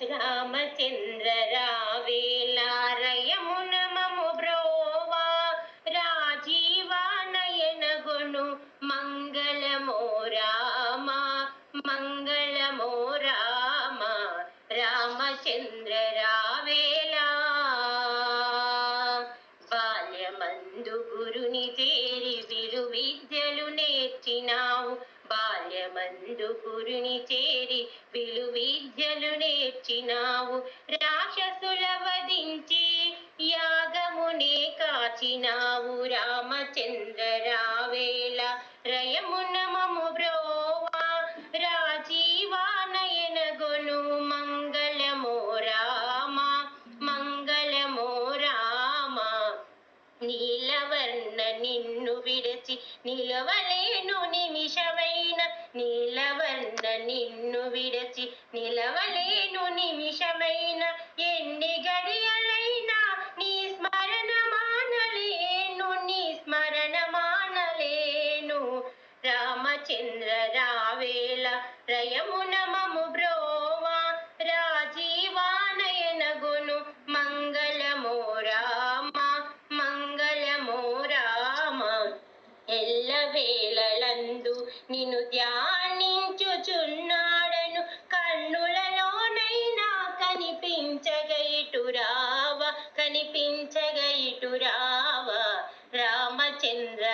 రామచంద్ర రావేలారయమున మము బ్రోవా రాజీవానయన గుణు మంగళమో రామ మంగళమో రామ రామచంద్ర రావేలా బాల్యమందు గురుని చేరి విలు విద్యలు నేర్చినావు బాల్యమందు గురుని చేరి విలు తెచ్చినావు. రాక్షసుల వధించి యాగమునే కాచినావు. రామచంద్ర రావేల రయమున మము బ్రోవా. రాజీవానయన గొను మంగళమో రామ. మంగళమో రామ. నీలవర్ణ నిన్ను విడచి నిలవలేను నిమి నిన్ను విడచి నిలవలేను నిమిషమైన ఎన్ని గడియలైనా నీ స్మరణ మానలేను నీ స్మరణ మానలేను. రామచంద్ర రావేళ రయమున మము బ్రోవా రాజీవానయన గును మంగళమో రామ మంగళమో రామ. ఎల్లవేళలందు నిన్ను ధ్యాని రావ కనిపించగ ఇటురావ? రామచంద్ర